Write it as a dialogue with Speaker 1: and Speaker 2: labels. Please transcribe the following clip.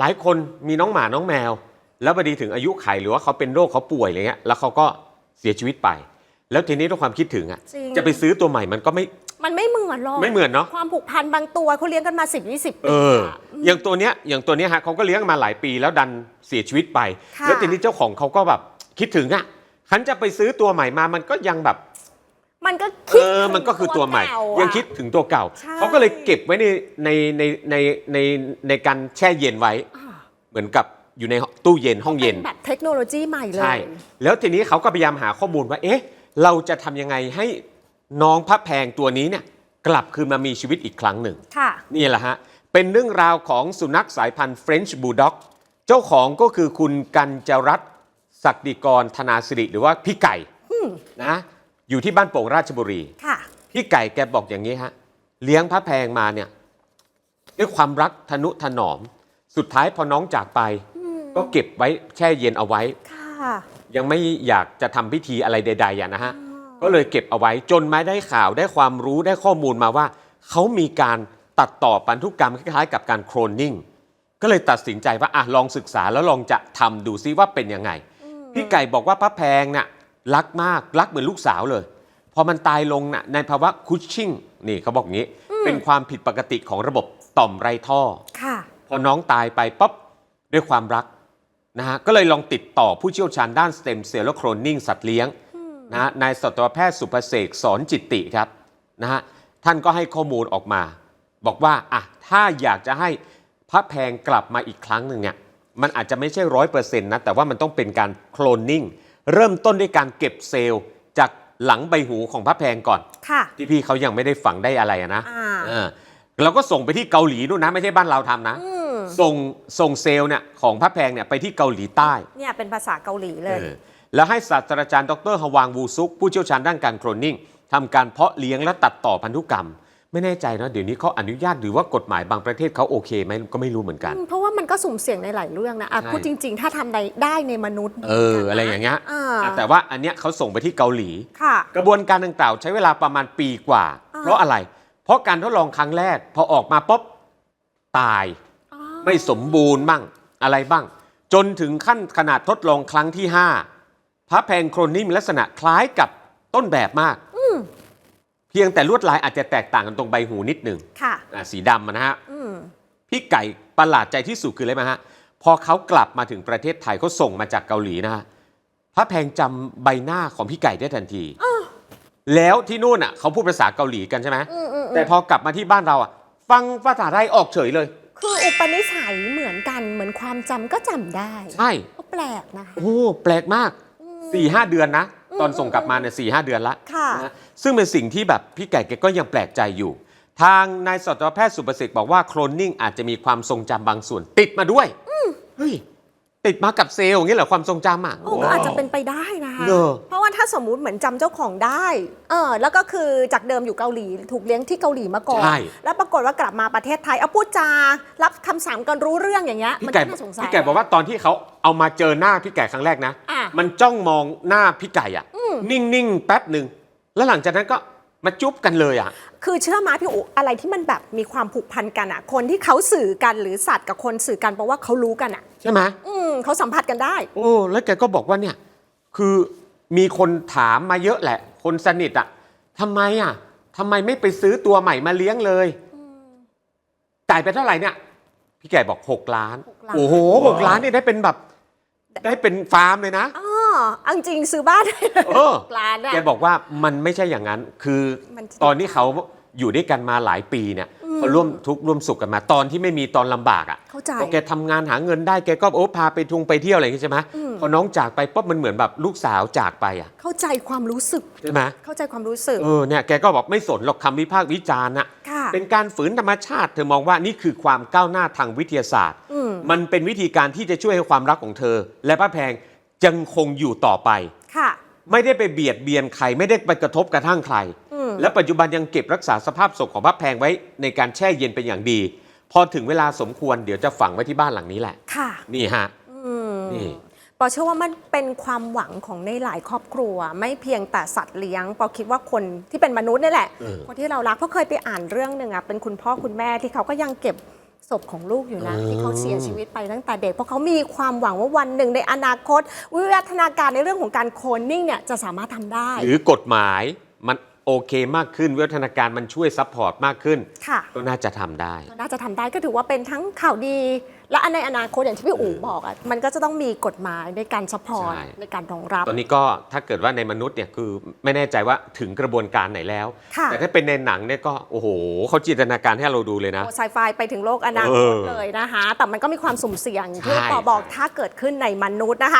Speaker 1: หลายคนมีน้องหมาน้องแมว แล้วพอดีถึงอายุไขหรือว่าเขาเป็นโรคเขาป่วยอะไรเงี้ยแล้วเขาก็เสียชีวิตไป แล้วทีนี้ด้วยความคิดถึงอะ
Speaker 2: จริง
Speaker 1: จะไปซื้อตัวใหม่มันก็ไม่
Speaker 2: มันไม่เหมือนหรอก
Speaker 1: ไม่เหมือนเนาะ
Speaker 2: ความผูกพันบางตัวเขาเลี้ยงกันมา 10 20 ปี
Speaker 1: เออ
Speaker 2: อะ
Speaker 1: อย่างตัวเนี้ยอย่างตัวเนี้ยฮะเขาก็เลี้ยงมาหลายปีแล้วดันเสียชีวิตไป
Speaker 2: ค่ะ
Speaker 1: แล้วทีนี้เจ้าของเขาก็แบบคิดถึงอะฉันจะไปซื้อตัวใหม่มามันก็ยังแบบ
Speaker 2: มันก็
Speaker 1: เอ
Speaker 2: คิด
Speaker 1: อ
Speaker 2: ถึง
Speaker 1: มันก็คือตัวใหม่
Speaker 2: เก่าอะ
Speaker 1: ยังคิดถึงตัวเก่า
Speaker 2: ใช่
Speaker 1: เขาก็เลยเก็บไว้ในในในในในในการแช่เย็นไว้
Speaker 2: อ่า
Speaker 1: เหมือนกับอยู่ในตู้เย็นห้องเย็น
Speaker 2: ป็แบบเทคโนโลยีใหม่เลย
Speaker 1: ใช่แล้วทีนี้เขาก็พยายามหาข้อมูลว่า เอ๊ะ เราจะทำยังไงให้น้องพระแพงตัวนี้เนี่ยกลับคืนมามีชีวิตอีกครั้งหนึ่ง
Speaker 2: ค่ะ
Speaker 1: นี่แหละฮะ เป็นเรื่องราวของสุนัขสายพันธุ์ French Bulldog เจ้าของก็คือคุณกัญจรัตน์ศักดิกรธนาสิริหรือว่าพี่ไก่นะ อยู่ที่บ้านโป่งราชบุรี
Speaker 2: ค่ะ
Speaker 1: พี่ไก่แกบอกอย่างนี้ฮะ เลี้ยงพระแพงมาเนี่ย ด้วยความรักทนุถนอม สุดท้ายพอน้องจากไป ก็เก็บไว้แช่เย็นเอาไว้
Speaker 2: ค่ะ
Speaker 1: ยังไม่อยากจะทำพิธีอะไรใดๆอะนะฮะ ก็เลยเก็บเอาไว้จนมาได้ข่าวได้ความรู้ได้ข้อมูลมาว่า เขามีการตัดต่อพันธุกรรมคล้ายๆกับการโคลนนิ่ง ก็เลยตัดสินใจว่าอะลองศึกษาแล้วลองจะทำดูซิว่าเป็นยังไง พี่ไก่บอกว่าพระแพงน่ะ รักมากรักเหมือนลูกสาวเลย พอมันตายลงน่ะในภาวะคุชชิ่งนี่เขาบอกงี้ เป็นความผิดปกติของระบบต่อมไรท่อ
Speaker 2: ค่ะ
Speaker 1: พอน้องตายไปปั๊บด้วยความรักนะฮะก็เลยลองติดต่อผู้เชี่ยวชาญด้านสเต็มเซลล์และโคลนนิ่งสัตว์เลี้ยงนะฮะนายสัตวแพทย์สุภเสกสอนจิตติครับนะฮะท่านก็ให้ข้อมูลออกมา บอกว่าอะถ้าอยากจะให้พระแพงกลับมาอีกครั้งหนึ่งเนี่ยมันอาจจะไม่ใช่ร้อยเปอร์เซ็นต์นะแต่ว่ามันต้องเป็นการโคลนนิ่ง เริ่มต้นด้วยการเก็บเซลล์จากหลังใบหูของพระแพงก่อน
Speaker 2: ค่ะ
Speaker 1: ที่พี่เขายังไม่ได้ฝังได้อะไรอะนะ
Speaker 2: อ่า
Speaker 1: เออเราก็ส่งไปที่เกาหลีนู่นนะ ไม่ใช่บ้านเราทำนะ
Speaker 2: อืม
Speaker 1: ส่งส่งเซลล์เนี่ยของพระแพงเนี่ยไปที่เกาหลีใต้
Speaker 2: เนี่ยเป็นภาษาเกาหลีเลย
Speaker 1: เออแล้วให้ศาสตราจารย์ดรฮวางวูซุก ผู้เชี่ยวชาญด้านการโคลนนิ่งทำการเพาะเลี้ยงและตัดต่อพันธุกรรม ไม่แน่ใจนะเดี๋ยวนี้เขาอนุญาตหรือว่ากฎหมายบางประเทศเขาโอเคไหมก็ไม่รู้เหมือนกัน
Speaker 2: เพราะว่ามันก็สุ่มเสี่ยงในหลายเรื่องนะอะ
Speaker 1: ใช่
Speaker 2: พูดจริง ๆ ถ้าทำได้ได้ในมนุษย์
Speaker 1: เอออะไรอย่างเงี้ย
Speaker 2: อ่า
Speaker 1: อะแต่ว่าอันเนี้ยเขาส่งไปที่เกาหลี
Speaker 2: ค่ะ
Speaker 1: กระบวนการดังกล่าวใช้เวลาประมาณปีกว่า
Speaker 2: อ่า
Speaker 1: เพราะอะไร เพราะการทดลองครั้งแรก พอออกมาปุ๊บตาย
Speaker 2: อ๋อ
Speaker 1: ไม่สมบูรณ์บ้างอะไรบ้าง จนถึงขั้นขนาดทดลองครั้งที่ 5 พระแพงโครนิ่มลักษณะคล้ายกับต้นแบบมาก เพียงแต่ลวดลายอาจจะแตกต่างกันตรงใบหูนิดหนึ่ง
Speaker 2: ค่ะ
Speaker 1: อะสีดำอะนะฮะ
Speaker 2: อืม
Speaker 1: พี่ไก่ประหลาดใจที่สุดคืออะไรไหมฮะ พอเขากลับมาถึงประเทศไทยเขาส่งมาจากเกาหลีนะฮะพระแพงจำใบหน้าของพี่ไก่ได้ทันทีแล้วที่นู่นอะเขาพูดภาษาเกาหลีกันใช่ไหม
Speaker 2: อืมอืมอืม
Speaker 1: แต่พอกลับมาที่บ้านเราอะ ฟังภาษาไทยออกเฉยเลย
Speaker 2: คืออุปนิสัยเหมือนกันเหมือนความจำก็จำได้
Speaker 1: ใช่
Speaker 2: ก็แปลกนะคะ
Speaker 1: โอ้แปลกมาก4ี่ห้าเดือนนะ ตอนส่งกลับมาเนี่ยสี่ห้าเดือนละ
Speaker 2: ค่ะ
Speaker 1: นะซึ่งเป็นสิ่งที่แบบพี่ไก่แกก็ยังแปลกใจอยู่ ทางนายสัตวแพทย์สุประสิทธิ์บอกว่าโคลนนิ่งอาจจะมีความทรงจำบางส่วนติดมาด้วยเฮ้ย ติดมากับเซลล์อย่างนี้เหรอความทรงจำอะ
Speaker 2: โอ้ก็อาจจะเป็นไปได้นะคะ
Speaker 1: เนอะ
Speaker 2: เพราะว่าถ้าสมมุติเหมือนจำเจ้าของได้ เออ แล้วก็คือจากเดิมอยู่เกาหลีถูกเลี้ยงที่เกาหลีมาก่อน
Speaker 1: ใช่
Speaker 2: แล้วปรากฏว่ากลับมาประเทศไทย เอาพูดจา รับคำสั่งกันรู้เรื่องอย่างเงี้ย
Speaker 1: พี่
Speaker 2: มัน
Speaker 1: ไก่
Speaker 2: ก็น่าสงสัย
Speaker 1: พี่ไก่บอกว่าตอนที่เขาเอามาเจอหน้าพี่ไก่ครั้งแรกนะ
Speaker 2: อะ
Speaker 1: มันจ้องมองหน้าพี่ไก่อะ นิ่ง ๆ แป๊บหนึ่ง แล้วหลังจากนั้นก็ มาจุ๊บกันเลยอะ
Speaker 2: คือเชื่อมาพี่อุอะไรที่มันแบบมีความผูกพันกันอะคนที่เขาสื่อกันหรือสัตว์กับคนสื่อกันเพราะว่าเขารู้กันอะ
Speaker 1: ใช่ไหม
Speaker 2: อืมเขาสัมผัสกันได้
Speaker 1: โอ้แล้วแกก็บอกว่าเนี่ย คือมีคนถามมาเยอะแหละ คนสนิทอะทำไมอะทำไมไม่ไปซื้อตัวใหม่มาเลี้ยงเลยจ่ายไปเท่าไหร่เนี่ย พี่แกบอก6ล้าน
Speaker 2: หกล้าน
Speaker 1: โอ้โหหกล้านนี่ได้เป็นแบบ ได้เป็นฟาร์มเลยนะ
Speaker 2: อ๋อ เอาจริงๆซื้อบ้านได้เลย
Speaker 1: เออ
Speaker 2: หกล้านอะ
Speaker 1: แกบอกว่ามันไม่ใช่อย่างนั้น คือ
Speaker 2: มันจะ
Speaker 1: ตอนที่เขาอยู่ด้วยกันมาหลายปีเนี่ยเขาร่วมทุกข์ร่วมสุขกันมาตอนที่ไม่มีตอนลำบากอะ
Speaker 2: เข้าใจ
Speaker 1: พอแกทำงานหาเงินได้แกก็โอ้พาไปทุงไปเที่ยวอะไรอย่างงี้ใช่ไหม
Speaker 2: อืม
Speaker 1: พอน้องจากไปปุ๊บมันเหมือนแบบลูกสาวจากไปอะ
Speaker 2: เข้าใจความรู้สึก
Speaker 1: ใช่ไหม
Speaker 2: เข้าใจความรู้สึก
Speaker 1: เออเนี่ยแกก็บอกไม่สนหรอกคำวิพากษ์วิจารณ์นะ
Speaker 2: ค่ะ
Speaker 1: เป็นการฝืนธรรมชาติ เธอมองว่านี่คือความก้าวหน้าทางวิทยาศาสตร์
Speaker 2: อืม
Speaker 1: มันเป็นวิธีการที่จะช่วยให้ความรักของเธอ และป้าแพง ยังคงอยู่ต่อไป
Speaker 2: ค่ะ
Speaker 1: ไม่ได้ไปเบียดเบียนใคร ไม่ได้ไปกระทบกระทั่งใคร
Speaker 2: อืม
Speaker 1: และปัจจุบันยังเก็บรักษาสภาพศพของพระแพงไว้ในการแช่เย็นเป็นอย่างดี พอถึงเวลาสมควรเดี๋ยวจะฝังไว้ที่บ้านหลังนี้แหละ
Speaker 2: ค่ะ
Speaker 1: นี่ฮะ
Speaker 2: อืม
Speaker 1: นี่
Speaker 2: ปอเชื่อว่ามันเป็นความหวังของในหลายครอบครัว ไม่เพียงแต่สัตว์เลี้ยงปอคิดว่าคนที่เป็นมนุษย์นี่แหละ
Speaker 1: เออ
Speaker 2: คนที่เรารักเพราะเคยไปอ่านเรื่องหนึ่งอะเป็นคุณพ่อคุณแม่ที่เขาก็ยังเก็บ ศพของลูกอยู่นะ
Speaker 1: อืม
Speaker 2: ที่เขาเสียชีวิตไปตั้งแต่เด็ก เพราะเขามีความหวังว่าวันหนึ่งในอนาคต วิวัฒนาการในเรื่องของการโคลนนิ่งเนี่ยจะสามารถทำได้
Speaker 1: หรือกฎหมายมัน โอเคมากขึ้นวิวัฒนาการมันช่วยซัพพอร์ตมากขึ้น
Speaker 2: ค่ะ
Speaker 1: ก็น่าจะทำได้
Speaker 2: น่าจะทำได้ก็ถือว่าเป็นทั้งข่าวดี และอันในอนาคตอย่างที่พี่อู๋บอกอะมันก็จะต้องมีกฎหมายในการซัพพอร์ต
Speaker 1: ใช่
Speaker 2: ในการรองรับ
Speaker 1: ตอนนี้ก็ถ้าเกิดว่าในมนุษย์เนี่ยคือไม่แน่ใจว่าถึงกระบวนการไหนแล้ว
Speaker 2: ค่ะ
Speaker 1: แต่ถ้าเป็นในหนังเนี่ยก็โอ้โหเขาจินตนาการให้เราดูเลยนะ
Speaker 2: โอ้ไซไฟไปถึงโลกอนาคต
Speaker 1: เออ
Speaker 2: เลยนะคะ แต่มันก็มีความสุ่มเสี่ยงที่
Speaker 1: ใช่
Speaker 2: ปอบอก
Speaker 1: ใช่
Speaker 2: ถ้าเกิดขึ้นในมนุษย์นะคะ